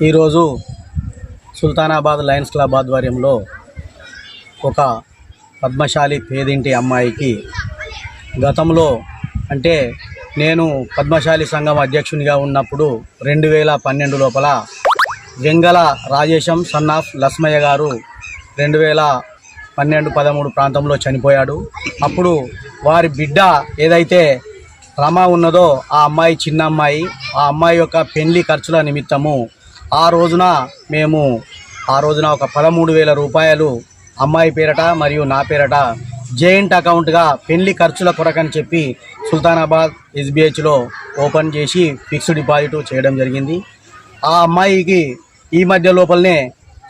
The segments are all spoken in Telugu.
ఈరోజు సుల్తానాబాద్ లయన్స్ క్లబ్ ఆధ్వర్యంలో ఒక పద్మశాలి పేదింటి అమ్మాయికి గతంలో అంటే నేను పద్మశాలి సంఘం అధ్యక్షునిగా ఉన్నప్పుడు రెండు వేల పన్నెండు లోపల వెంగళ రాజేశం సన్ ఆఫ్ లస్మయ్య గారు రెండు వేల పన్నెండు పదమూడు ప్రాంతంలో చనిపోయాడు. అప్పుడు వారి బిడ్డ ఏదైతే రమ ఉన్నదో ఆ అమ్మాయి చిన్న అమ్మాయి ఆ అమ్మాయి యొక్క పెళ్ళి ఖర్చుల నిమిత్తము ఆ రోజున మేము ఆ రోజున ఒక పదమూడు వేల రూపాయలు అమ్మాయి పేరట మరియు నా పేరట జెయింట్ అకౌంట్గా పెళ్ళి ఖర్చుల కొరకని చెప్పి సుల్తానాబాద్ ఎస్బీహెచ్లో ఓపెన్ చేసి ఫిక్స్డ్ డిపాజిట్ చేయడం జరిగింది. ఆ అమ్మాయికి ఈ మధ్య లోపలనే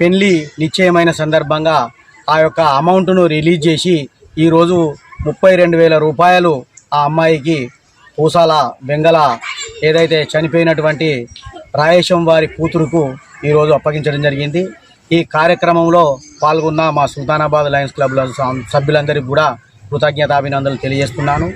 పెళ్ళి నిశ్చయమైన సందర్భంగా ఆ యొక్క అమౌంట్ను రిలీజ్ చేసి ఈరోజు ముప్పై రెండు వేల రూపాయలు ఆ అమ్మాయికి పూసాల బెంగళ ఏదైతే చనిపోయినటువంటి రాయేశం వారి కూతురుకు ఈరోజు అప్పగించడం జరిగింది. ఈ కార్యక్రమంలో పాల్గొన్న మా సుల్తానాబాద్ లయన్స్ క్లబ్ల సభ్యులందరికీ కూడా కృతజ్ఞతాభినందనలు తెలియజేస్తున్నాను.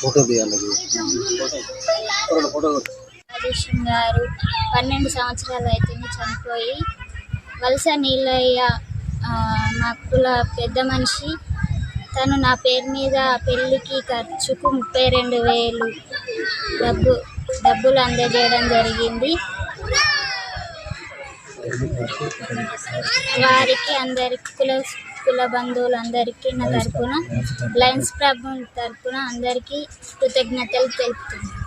ఫోటో తీయాలి. రాజేశ్వరం గారు పన్నెండు సంవత్సరాలు అవుతుంది చనిపోయి వలస నీలయ్య మా కుల పెద్ద మనిషి. తను నా పేరు మీద పెళ్ళికి ఖర్చుకు ముప్పై రెండు వేలు డబ్బు డబ్బులు అందజేయడం జరిగింది. వారికి అందరికి కుల కుల బంధువులందరికీ నా తరపున లయన్స్ ప్రభు తరఫున అందరికీ కృతజ్ఞతలు తెలుపుతున్నాను.